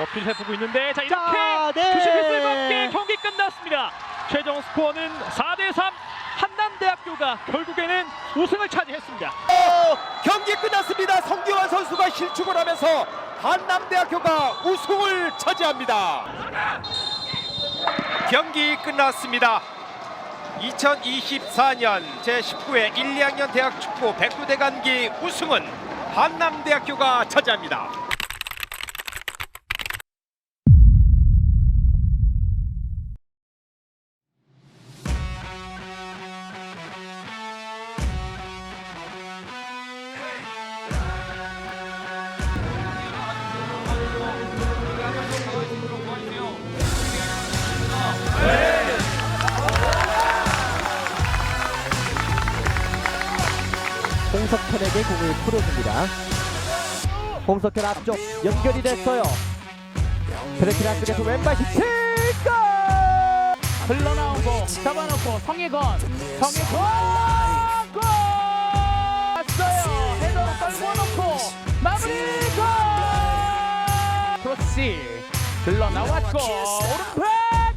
어필해보고 있는데 자 이렇게 자, 네. 주식 휘슬과 함께 경기 끝났습니다. 최종 스코어는 4대3 한남대학교가 결국에는 우승을 차지했습니다. 어, 경기 끝났습니다. 성규환 선수가 실축을 하면서 한남대학교가 우승을 차지합니다. 경기 끝났습니다. 2024년 제19회 1, 2학년 대학 축구 백두대 간기 우승은 한남대학교가 차지합니다. 홍석현에게 공을 풀어줍니다. 홍석현 앞쪽 연결이 됐어요. 트래킹 안쪽에서 왼발 슈팅 골! 흘러나오고 잡아놓고 성혜건 성혜건 골! 왔어요 헤더로 떨궈 놓고 마무리 골! 크로스 흘러나왔고 오른팔 골!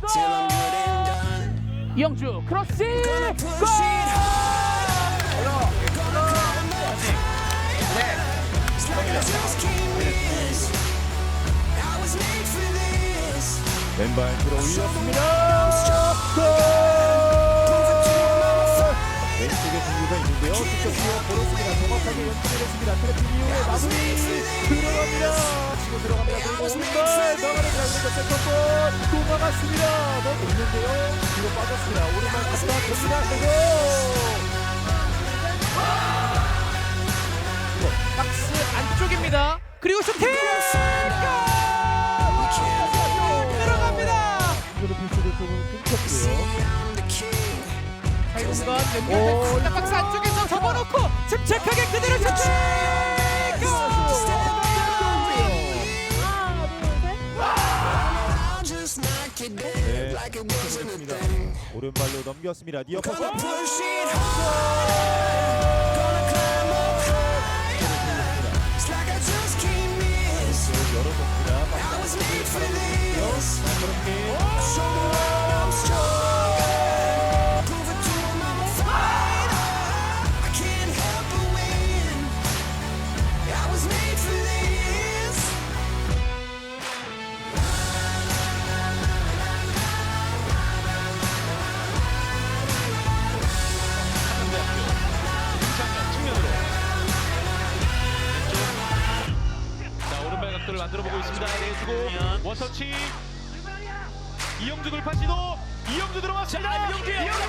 이영주 크로스 골! 왼발 들어 올렸습니다. 골! 왼쪽에 준비가 있는데요. 직접 뛰어. 정확하게 했습니다. 트래핑 이후에 마무리 들어갑니다. 치고 들어갑니다. 그리고 오른발 나가는 세컨볼 또 막았습니다. 뭐 있는데요. 뒤로 빠졌습니다. 오른발 갔다 됩니다. 그리고 박스 안쪽입니다 그리고 슈팅 골! 들어갑니다 그래도 비스를 조금 끊겼고요. 공간 연결됐습니다. 박스 안쪽에서 접어놓고 침착하게 그대로 슈팅! 네, 됐습니다. 오른발로 넘겼습니다. 니어퍼 만들어 보고 있습니다. 내주고 원터치. 이영주 돌파 시도 이영주 들어왔습니다. 이영주 이영주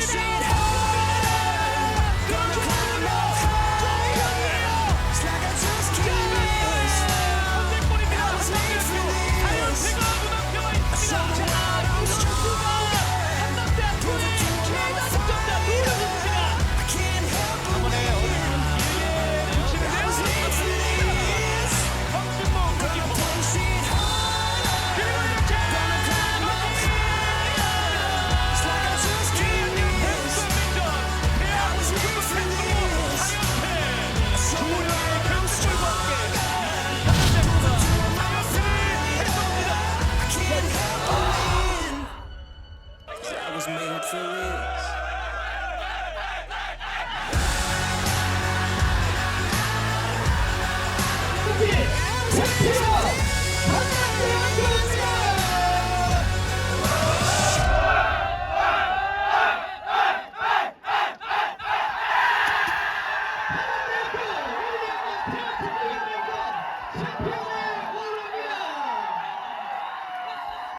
슈 팅!